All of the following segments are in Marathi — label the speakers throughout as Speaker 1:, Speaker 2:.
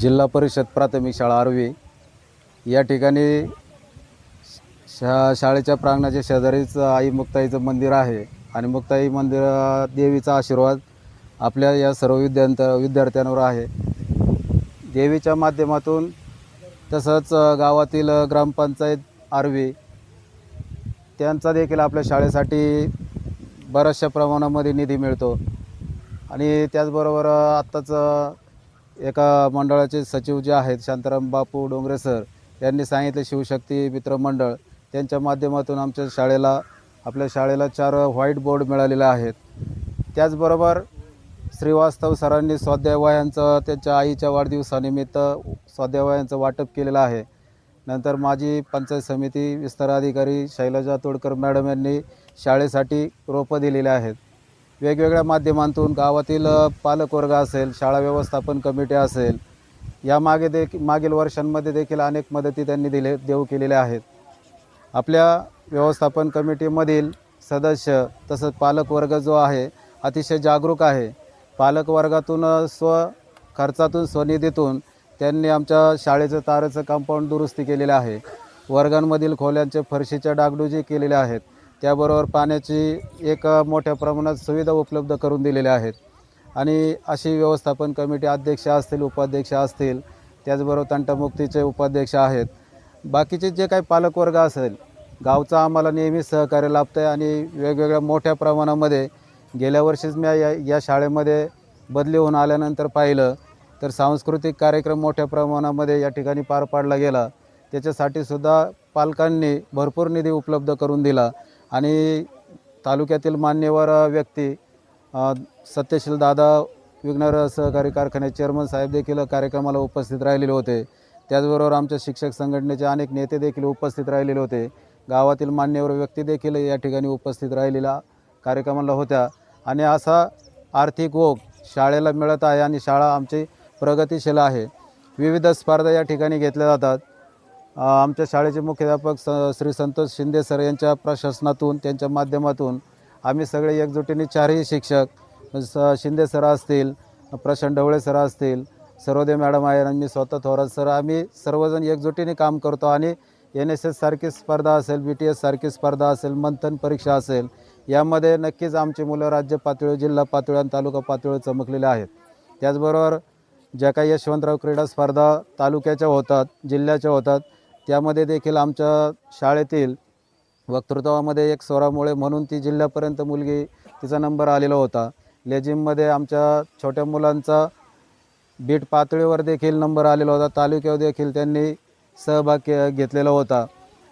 Speaker 1: जिल्हा परिषद प्राथमिक शाळा आर्वी. या ठिकाणी शा शाळेच्या प्रांगणाच्या शेजारीच आई मुक्ताईचं मंदिर आहे आणि मुक्ताई मंदिर देवीचा आशीर्वाद आपल्या या सर्व विद्यांत विद्यार्थ्यांवर आहे. देवीच्या माध्यमातून तसंच गावातील ग्रामपंचायत आर्वी त्यांचा देखील आपल्या शाळेसाठी बऱ्याचशा प्रमाणामध्ये निधी मिळतो. आणि त्याचबरोबर आत्ताच एका मंडळाचे सचिव जे आहेत शांताराम बापू डोंगरे सर यांनी सांगितले शिवशक्ती मित्र मंडळ त्यांच्या माध्यमातून आमच्या शाळेला आपल्या शाळेला चार व्हाईट बोर्ड मिळालेले आहेत. त्याचबरोबर श्रीवास्तव सरांनी स्वाध्यायवायांचं त्यांच्या आईच्या वाढदिवसानिमित्त स्वाध्यायवायांचं वाटप केलेलं आहे. नंतर माजी पंचायत समिती विस्तार अधिकारी शैलजा तोडकर मॅडम यांनी शाळेसाठी रोपं दिलेली आहेत. वेगवेगळ्या माध्यमांतून गावातील पालकवर्ग असेल शाळा व्यवस्थापन कमिटी असेल यामागे देखील मागील वर्षांमध्ये देखील अनेक मदती त्यांनी दिले देऊ केलेल्या आहेत. आपल्या व्यवस्थापन कमिटीमधील सदस्य तसंच पालकवर्ग जो आहे अतिशय जागरूक आहे. पालकवर्गातून स्व खर्चातून स्वनिधीतून त्यांनी आमच्या शाळेचं तारेचं कंपाऊंड दुरुस्ती केलेलं आहे. वर्गांमधील खोल्यांचे फरशीच्या डागडुजी केलेल्या आहेत. त्याबरोबर पाण्याची एक मोठ्या प्रमाणात सुविधा उपलब्ध करून दिलेल्या आहेत. आणि अशी व्यवस्थापन कमिटी अध्यक्ष असतील उपाध्यक्ष असतील त्याचबरोबर तंटमुक्तीचे उपाध्यक्ष आहेत. बाकीचे जे काही पालकवर्ग असेल गावचं आम्हाला नेहमी सहकार्य लाभतं आहे आणि वेगवेगळ्या मोठ्या प्रमाणामध्ये गेल्या वर्षीच मी या या शाळेमध्ये बदली होऊन आल्यानंतर पाहिलं तर सांस्कृतिक कार्यक्रम मोठ्या प्रमाणामध्ये या ठिकाणी पार पाडला गेला. त्याच्यासाठी सुद्धा पालकांनी भरपूर निधी उपलब्ध करून दिला. आणि तालुक्यातील मान्यवर व्यक्ती सत्यशील दादा विघ्नर सहकारी कारखान्याचे चेअरमन साहेब देखील कार्यक्रमाला उपस्थित राहिलेले होते. त्याचबरोबर आमच्या शिक्षक संघटनेचे अनेक नेते देखील उपस्थित राहिलेले होते. गावातील मान्यवर व्यक्ती देखील या ठिकाणी उपस्थित राहिलेल्या कार्यक्रमाला होत्या. आणि असा आर्थिक ओघ शाळेला मिळत आहे आणि शाळा आमची प्रगतिशील आहे. विविध स्पर्धा या ठिकाणी घेतल्या जातात. आमच्या शाळेचे मुख्याध्यापक स श्री संतोष शिंदे सर यांच्या प्रशासनातून त्यांच्या माध्यमातून आम्ही सगळे एकजुटीने चारही शिक्षक स शिंदे सर असतील प्रशांत ढवळे सर असतील सर्वोदय मॅडम आहे आणि मी स्वतः थोरात सर आम्ही सर्वजण एकजुटीने काम करतो आणि एन एस एस सारखी स्पर्धा असेल बी टी एस सारखी स्पर्धा असेल मंथन परीक्षा असेल यामध्ये नक्कीच आमची मुलं राज्य पातळीवर जिल्हा पातळीवर आणि तालुका पातळीवर चमकलेले आहेत. त्याचबरोबर ज्या काही यशवंतराव क्रीडा स्पर्धा तालुक्याच्या होतात जिल्ह्याच्या होतात त्यामध्ये देखील आमच्या शाळेतील वक्तृत्वामध्ये एक स्वरामुळे म्हणून ती जिल्ह्यापर्यंत मुलगी तिचा नंबर आलेला होता. लेझिममध्ये आमच्या छोट्या मुलांचा बीट पातळीवर देखील नंबर आलेला होता. तालुक्यावर देखील त्यांनी सहभाग के घेतलेला होता.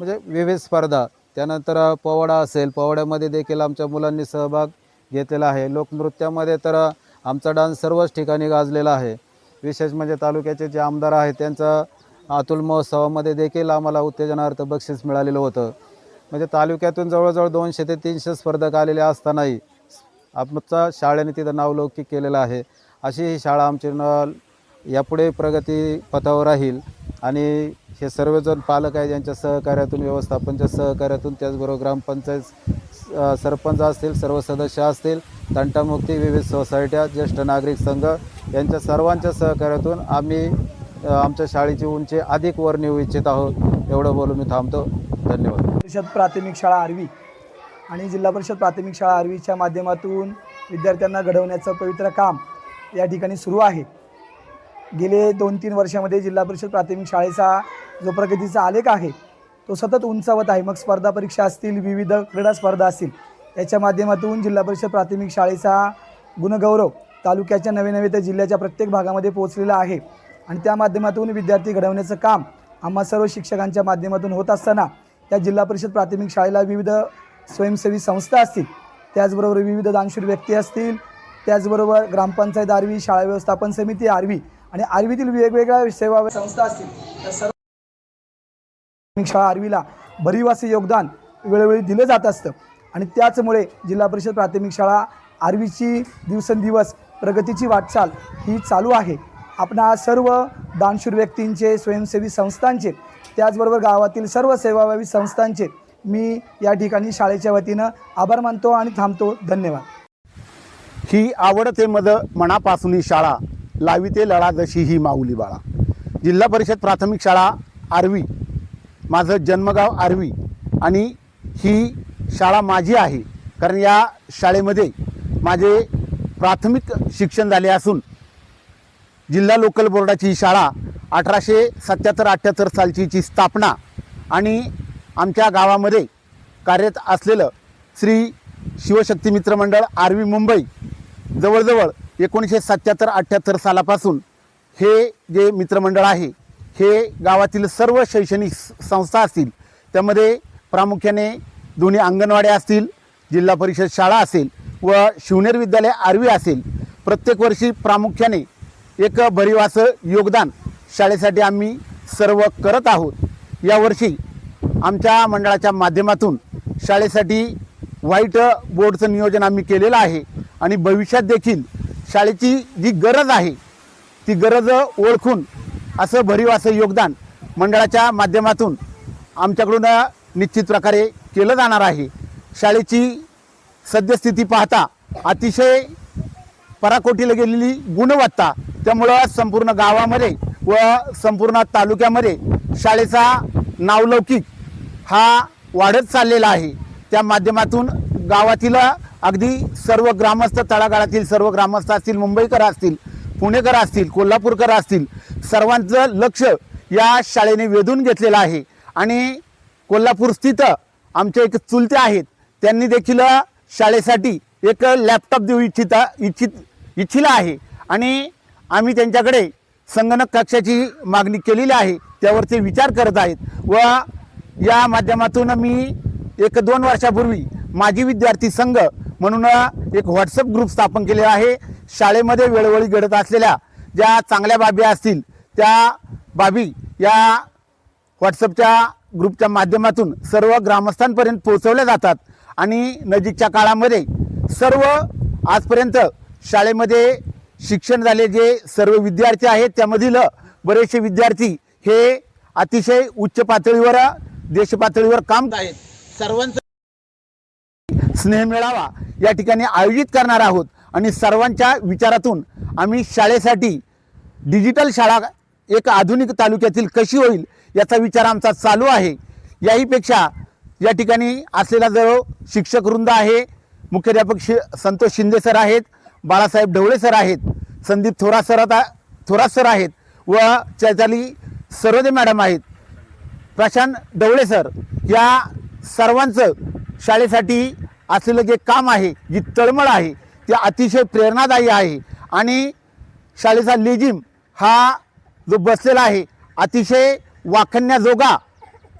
Speaker 1: म्हणजे विविध स्पर्धा. त्यानंतर पोवाडा असेल. पोवाड्यामध्ये देखील आमच्या मुलांनी सहभाग घेतलेला आहे. लोकनृत्यामध्ये तर आमचा डान्स सर्वच ठिकाणी गाजलेला आहे. विशेष म्हणजे तालुक्याचे जे आमदार आहेत त्यांचा अतुल महोत्सवामध्ये देखील आम्हाला उत्तेजनार्थ बक्षीस मिळालेलं होतं. म्हणजे तालुक्यातून जवळजवळ दोनशे ते तीनशे स्पर्धक आलेले असतानाही आमचा शाळेने तिथं नावलौकिक केलेलं आहे. अशी ही शाळा आमची न यापुढे प्रगती पथावर राहील आणि हे सर्वजण पालक आहेत यांच्या सहकार्यातून व्यवस्थापनच्या सहकार्यातून त्याचबरोबर ग्रामपंचायत सरपंच असतील सर्व सदस्य असतील तंटामुक्ती विविध सोसायट्या ज्येष्ठ नागरिक संघ यांच्या सर्वांच्या सहकार्यातून आम्ही आमच्या शाळेची उंची अधिक वर नेऊ इच्छित आहोत एवढं बोलून मी थांबतो. धन्यवाद.
Speaker 2: परिषद प्राथमिक शाळा आर्वी आणि जिल्हा परिषद प्राथमिक शाळा आर्वीच्या माध्यमातून विद्यार्थ्यांना घडवण्याचं पवित्र काम या ठिकाणी सुरू आहे. गेले दोन तीन वर्षामध्ये जिल्हा परिषद प्राथमिक शाळेचा जो प्रगतीचा आलेख आहे तो सतत उंचावत आहे. मग स्पर्धा परीक्षा असतील विविध क्रीडा स्पर्धा असतील याच्या माध्यमातून जिल्हा परिषद प्राथमिक शाळेचा गुणगौरव तालुक्याच्या नवे नवे तर जिल्ह्याच्या प्रत्येक भागामध्ये पोहोचलेला आहे. आणि त्या माध्यमातून विद्यार्थी घडवण्याचं काम आम्हा सर्व शिक्षकांच्या माध्यमातून होत असताना त्या जिल्हा परिषद प्राथमिक शाळेला विविध स्वयंसेवी संस्था असतील त्याचबरोबर विविध दानशूर व्यक्ती असतील त्याचबरोबर ग्रामपंचायत आरवी शाळा व्यवस्थापन समिती आरवी आणि आरवीतील वेगवेगळ्या सेवा संस्था असतील त्या सर्व प्राथमिक शाळा आरवीला भरीव असे योगदान वेळोवेळी दिलं जात असतं. आणि त्याचमुळे जिल्हा परिषद प्राथमिक शाळा आरवीची दिवसेंदिवस प्रगतीची वाटचाल ही चालू आहे. आपणा सर्व दानशूर व्यक्तींचे स्वयंसेवी संस्थांचे त्याचबरोबर गावातील सर्व सेवाभावी संस्थांचे मी या ठिकाणी शाळेच्या वतीनं आभार मानतो आणि थांबतो. धन्यवाद.
Speaker 3: ही आवडते मद मनापासूनही शाळा लाविते लळा जशी ही माऊली बाळा. जिल्हा परिषद प्राथमिक शाळा आर्वी माझं जन्मगाव आर्वी आणि ही शाळा माझी आहे. कारण या शाळेमध्ये माझे प्राथमिक शिक्षण झाले असून जिल्हा लोकल बोर्डाची ही शाळा अठराशे सत्याहत्तर अठ्ठ्याहत्तर सालची जी स्थापना आणि आमच्या गावामध्ये कार्यरत असलेलं श्री शिवशक्ती मित्र मंडळ आर्वी मुंबई जवळजवळ एकोणीसशे सत्याहत्तर अठ्ठ्याहत्तर सालापासून हे जे मित्रमंडळ आहे हे गावातील सर्व शैक्षणिक संस्था असतील त्यामध्ये प्रामुख्याने दोन्ही अंगणवाड्या असतील जिल्हा परिषद शाळा असेल व शिवनेर विद्यालय आर्वी असेल प्रत्येक वर्षी प्रामुख्याने एक भरीव असं योगदान शाळेसाठी आम्ही सर्व करत आहोत. यावर्षी आमच्या मंडळाच्या माध्यमातून शाळेसाठी व्हाईट बोर्डचं नियोजन आम्ही केलेलं आहे आणि भविष्यात देखील शाळेची जी गरज आहे ती गरज ओळखून असं भरीव असं योगदान मंडळाच्या माध्यमातून आमच्याकडून निश्चित प्रकारे केलं जाणार आहे. शाळेची सद्यस्थिती पाहता अतिशय पराकोटीला गेलेली गुणवत्ता त्यामुळं संपूर्ण गावामध्ये व संपूर्ण तालुक्यामध्ये शाळेचा नावलौकिक हा वाढत चाललेला आहे. त्या माध्यमातून गावातील अगदी सर्व ग्रामस्थ तळागाळातील सर्व ग्रामस्थ असतील मुंबईकर असतील पुणेकर असतील कोल्हापूरकर असतील सर्वांचं लक्ष या शाळेने वेधून घेतलेलं आहे. आणि कोल्हापूर स्थित आमचे एक चुलते आहेत त्यांनी देखील शाळेसाठी एक लॅपटॉप देऊ इच्छिता इच्छित इच्छिला आहे. आणि आम्ही त्यांच्याकडे संगणक कक्षाची मागणी केलेली आहे त्यावर ते विचार करत आहेत. व या माध्यमातून मी एक दोन वर्षापूर्वी माजी विद्यार्थी संघ म्हणून एक व्हॉट्सअप ग्रुप स्थापन केलेला आहे. शाळेमध्ये वेळोवेळी घडत असलेल्या ज्या चांगल्या बाबी असतील त्या बाबी या व्हॉट्सअपच्या ग्रुपच्या माध्यमातून सर्व ग्रामस्थांपर्यंत पोहोचवल्या जातात आणि नजीकच्या काळामध्ये सर्व आजपर्यंत शाळेमध्ये शिक्षण झाले जे सर्व विद्यार्थी आहेत त्यामधील बरेचसे विद्यार्थी हे अतिशय उच्च पातळीवर देश पातळीवर काम आहेत. सर्वांचं स्नेह मिळावा या ठिकाणी आयोजित करणार आहोत. आणि सर्वांच्या विचारातून आम्ही शाळेसाठी डिजिटल शाळा एक आधुनिक तालुक्यातील कशी होईल याचा विचार आमचा चालू आहे. याहीपेक्षा या ठिकाणी असलेला जो शिक्षक वृंद आहे मुख्याध्यापक शि संतोष शिंदे सर आहेत बाळासाहेब ढवळे सर आहेत संदीप थोरात सर आता थोरात सर आहेत व चैताली सरोदे मॅडम आहेत. प्रशांत डवळे सर या सर्वांचं शाळेसाठी असलेलं जे काम आहे जी तळमळ आहे ते अतिशय प्रेरणादायी आहे. आणि शाळेचा लेजिम हा जो बसलेला आहे अतिशय वाखण्याजोगा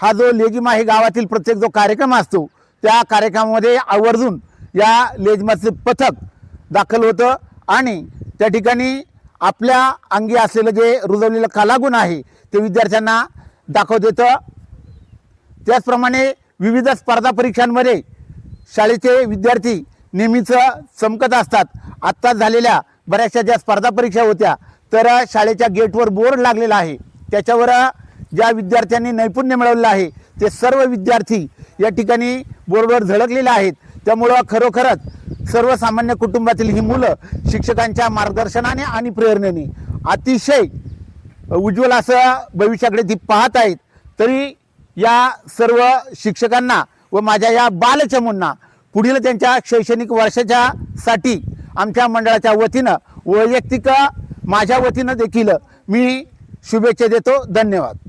Speaker 3: हा जो लेजिम आहे गावातील प्रत्येक जो कार्यक्रम असतो त्या कार्यक्रमामध्ये आवर्जून या लेजिमाचे पथक दाखल होतं. आणि त्या ठिकाणी आपल्या अंगी असलेलं जे रुजवलेलं कलागुण आहे ते विद्यार्थ्यांना दाखवत येतं. त्याचप्रमाणे विविध स्पर्धा परीक्षांमध्ये शाळेचे विद्यार्थी नेहमीच चमकत असतात. आत्ताच झालेल्या बऱ्याचशा ज्या स्पर्धा परीक्षा होत्या तर शाळेच्या गेटवर बोर्ड लागलेला आहे. त्याच्यावर ज्या विद्यार्थ्यांनी नैपुण्य मिळवलेलं आहे ते सर्व विद्यार्थी या ठिकाणी बोर्डवर झळकलेले आहेत. त्यामुळं खरोखरच सर्वसामान्य कुटुंबातील ही मुलं शिक्षकांच्या मार्गदर्शनाने आणि प्रेरणेने अतिशय उज्ज्वल असं भविष्याकडे ती पाहत आहेत. तरी या सर्व शिक्षकांना व माझ्या या बालचमूंना पुढील त्यांच्या शैक्षणिक वर्षाच्या साठी आमच्या मंडळाच्या वतीनं वैयक्तिक माझ्या वतीनं देखील मी शुभेच्छा देतो. धन्यवाद.